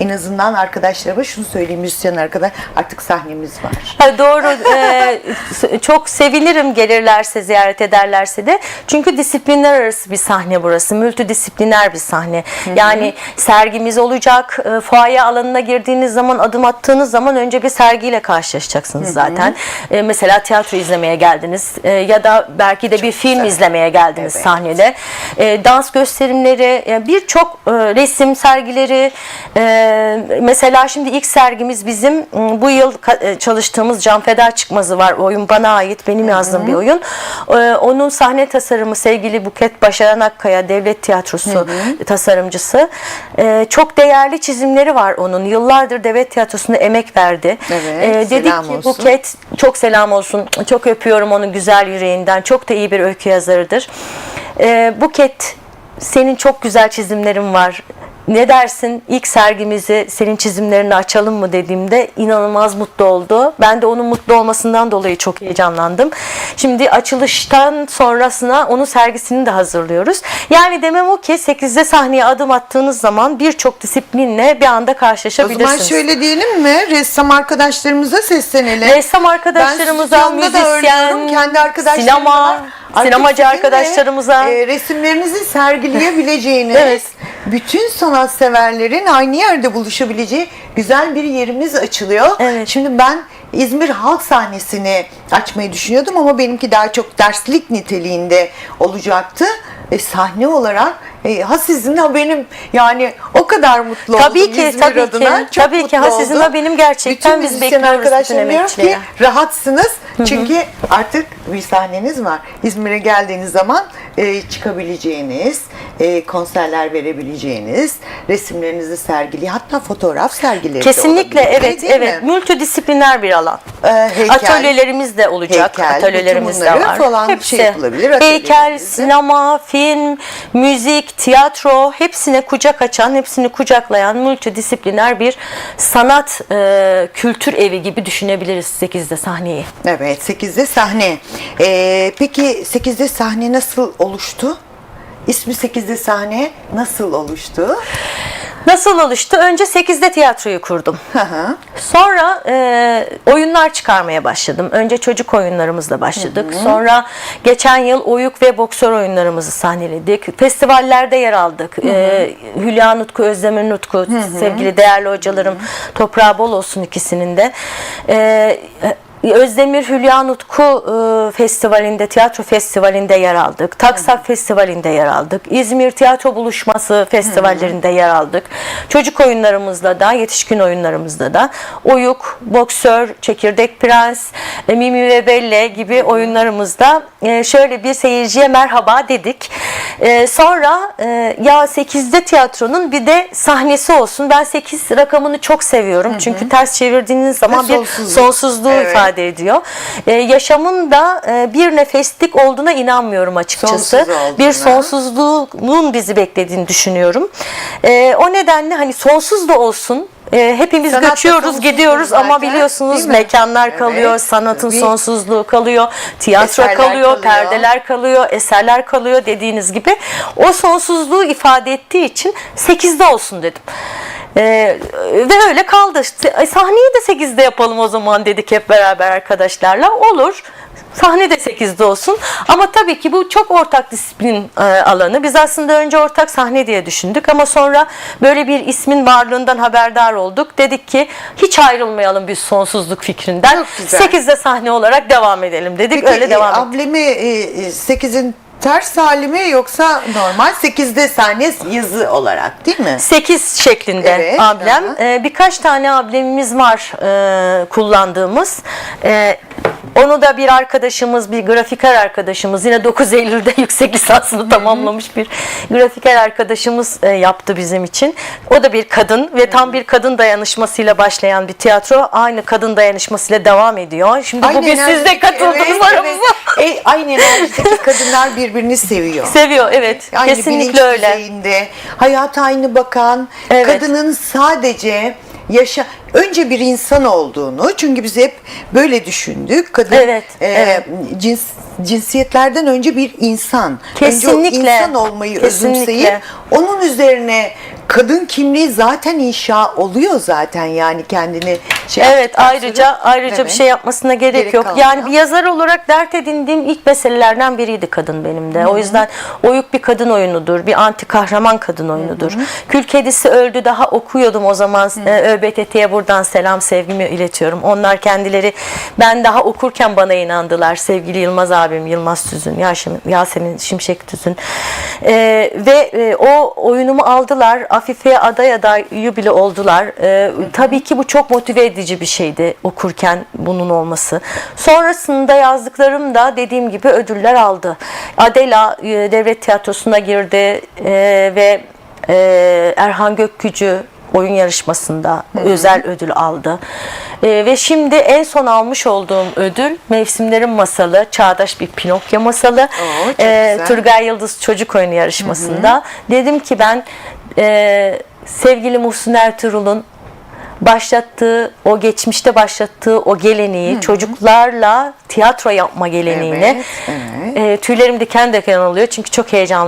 en azından arkadaşlarıma şunu söyleyeyim müzisyen arkadaş artık sahnemiz var. Ha, doğru. Ee, çok sevinirim gelirlerse, ziyaret ederlerse de. Çünkü disiplinler arası bir sahne burası. Multidisipliner bir sahne. Yani sergimiz olacak. E, fuaye alanına girdiğiniz zaman, adım attığınız zaman önce bir sergiyle karşılaşacaksınız zaten. E, mesela tiyatro izlemeye geldiniz e, ya da belki de bir film izlemeye geldiniz Evet. sahnede. E, dans gösterimleri, yani birçok e, resim sergileri. e, mesela şimdi ilk sergimiz bizim m, bu yıl e, çalıştığımız Can Feda Çıkmazı var. O oyun bana ait, benim yazdığım bir oyun. E, onun sahne tasarımı sevgili Buket Başaran Akkaya, Devlet Tiyatrosu tasarımcısı. E, çok değerli çizimleri var onun. Yıllardır Devlet Tiyatrosu'nda emek verdi. Evet, dedik selam ki olsun. Buket çok selam olsun. Çok öpüyorum onun güzel yüreğinden. Çok da iyi bir öykü yazarıdır. Ee, Buket senin çok güzel çizimlerin var. Ne dersin ilk sergimizi senin çizimlerini açalım mı dediğimde inanılmaz mutlu oldu. Ben de onun mutlu olmasından dolayı çok heyecanlandım. Şimdi açılıştan sonrasına onun sergisini de hazırlıyoruz. Yani demem o ki 8'de sahneye adım attığınız zaman birçok disiplinle bir anda O karşılaşabilirsiniz. zaman şöyle diyelim mi? Ressam arkadaşlarımıza seslenelim. Ressam arkadaşlarımıza, müzisyen, kendi arkadaşlarıma, sinema, sinemacı sizin de, arkadaşlarımıza. e, resimlerinizi sergileyebileceğiniz, Evet. bütün sanatseverlerin aynı yerde buluşabileceği güzel bir yerimiz açılıyor. Evet. Şimdi ben İzmir Halk Sahnesi'ni açmayı düşünüyordum ama benimki daha çok derslik niteliğinde olacaktı. E, sahne olarak e, ha sizin ha benim yani o kadar mutlu Tabii oldum ki, İzmir tabii ki. adına. Çok Tabii ki, mutlu ha sizin ha benim gerçekten Bütün biz bekliyoruz arkadaşlarım diyor ki rahatsınız çünkü artık bir sahneniz var. İzmir'e geldiğiniz zaman e, çıkabileceğiniz, e, konserler verebileceğiniz, resimlerinizi sergili, hatta fotoğraf sergileri de Kesinlikle olabilir, evet değil evet mi? multidisipliner bir alan. Ee, heykel, Atölyelerimiz de olacak. heykel, Atölyelerimiz de var. falan Hepsi. şey yapılabilir, Heykel, sinema, film, müzik, tiyatro hepsine kucak açan, hepsini kucaklayan multidisipliner bir sanat e, kültür evi gibi düşünebiliriz 8'de sahneyi. Evet 8'de sahne. Ee, peki 8'de sahne nasıl oluştu? İsmi 8'de sahne nasıl oluştu? Nasıl oluştu? Önce 8'de tiyatroyu kurdum. Hı hı. Sonra e, oyunlar çıkarmaya başladım. Önce çocuk oyunlarımızla başladık. Sonra geçen yıl oyuk ve boksör oyunlarımızı sahneledik. Festivallerde yer aldık. E, Hülya Nutku, Özdemir Nutku, sevgili değerli hocalarım, toprağı bol olsun ikisinin de. E, Özdemir Hülya Nutku e, Festivali'nde, tiyatro festivalinde yer aldık. Taksak Festivali'nde yer aldık. İzmir Tiyatro Buluşması festivallerinde yer aldık. Çocuk oyunlarımızda da, yetişkin oyunlarımızda da Oyuk, Boksör, Çekirdek Prens, e, Mimi ve Belle gibi oyunlarımızda e, şöyle bir seyirciye merhaba dedik. E, Sonra e, ya 8'de tiyatronun bir de sahnesi olsun. Ben 8 rakamını çok seviyorum. Çünkü ters çevirdiğiniz zaman bir sonsuzluğu Evet. ifade ediyor. Ee, yaşamın da e, bir nefeslik olduğuna inanmıyorum açıkçası. Sonsuz. Bir sonsuzluğun bizi beklediğini düşünüyorum. Ee, o nedenle hani sonsuz da olsun. e, hepimiz Sanat göçüyoruz, gidiyoruz ama zaten, biliyorsunuz değil mi? mekanlar kalıyor, Evet, sanatın tabii. sonsuzluğu kalıyor, tiyatro kalıyor, kalıyor. perdeler kalıyor, eserler kalıyor dediğiniz gibi. O sonsuzluğu ifade ettiği için 8'de olsun dedim. Ee, ve öyle kaldı. Sahneyi de 8'de yapalım o zaman dedik hep beraber arkadaşlarla. Olur. Sahne de 8'de olsun. Ama tabii ki bu çok ortak disiplin e, alanı. Biz aslında önce ortak sahne diye düşündük ama sonra böyle bir ismin varlığından haberdar olduk. Dedik ki hiç ayrılmayalım biz sonsuzluk fikrinden. Çok güzel. 8'de sahne olarak devam edelim dedik. Peki, öyle e, devam ettik. Ablemi e, e, 8'in ters hali mi yoksa normal 8'de sahne yazı olarak değil mi? 8 şeklinde Evet, ablem. aha. Ee, birkaç tane ablemimiz var e, kullandığımız. Onu da bir arkadaşımız, bir grafiker arkadaşımız yine 9 Eylül'de yüksek lisansını tamamlamış bir grafiker arkadaşımız e, yaptı bizim için. O da bir kadın ve tam bir kadın dayanışmasıyla başlayan bir tiyatro. Aynı kadın dayanışmasıyla devam ediyor. Şimdi bugün siz de katıldınız evet, aramıza. evet. E, aynı enerjideki kadınlar birbirini seviyor. Seviyor evet. Aynı Kesinlikle öyle. düzeyinde, hayata aynı bakan, Evet. kadının sadece yaşa önce bir insan olduğunu çünkü biz hep böyle düşündük. Kadın Evet, e, evet. cins cinsiyetlerden önce bir insan. Önce Kesinlikle, o insan olmayı kesinlikle. özümseyip onun üzerine kadın kimliği zaten inşa oluyor zaten yani kendini şey Evet ayrıca sonra- ayrıca bir Evet. şey yapmasına gerek, Gerek yok. kalmıyor. Yani bir yazar olarak dert edindiğim ilk meselelerden biriydi kadın benim de. O yüzden Oyuk bir kadın oyunudur. Bir anti kahraman kadın oyunudur. Kül Kedisi öldü daha okuyordum o zaman. E, ÖBTT'ye buradan selam sevgimi iletiyorum. Onlar kendileri ben daha okurken bana inandılar. Sevgili Yılmaz abim Yılmaz Tüzün, Yasemin, Yasemin Şimşek Tüzün. E, ve e, o oyunumu aldılar. Afife'ye aday adayı bile oldular. E, tabii ki bu çok motive edici bir şeydi okurken bunun olması. Sonrasında yazdıklarım da dediğim gibi ödüller aldı. Adela e, devlet tiyatrosuna girdi e, ve e, Erhan Gökgücü oyun yarışmasında özel ödül aldı. E, ve şimdi en son almış olduğum ödül Mevsimlerin Masalı, Çağdaş bir Pinokyo masalı. Oo, E. Turgay Yıldız çocuk oyunu yarışmasında. Dedim ki ben e, sevgili Muhsin Ertuğrul'un başlattığı o geçmişte başlattığı o geleneği çocuklarla tiyatro yapma geleneğini Evet, evet. e, tüylerim diken diken oluyor çünkü çok heyecanlı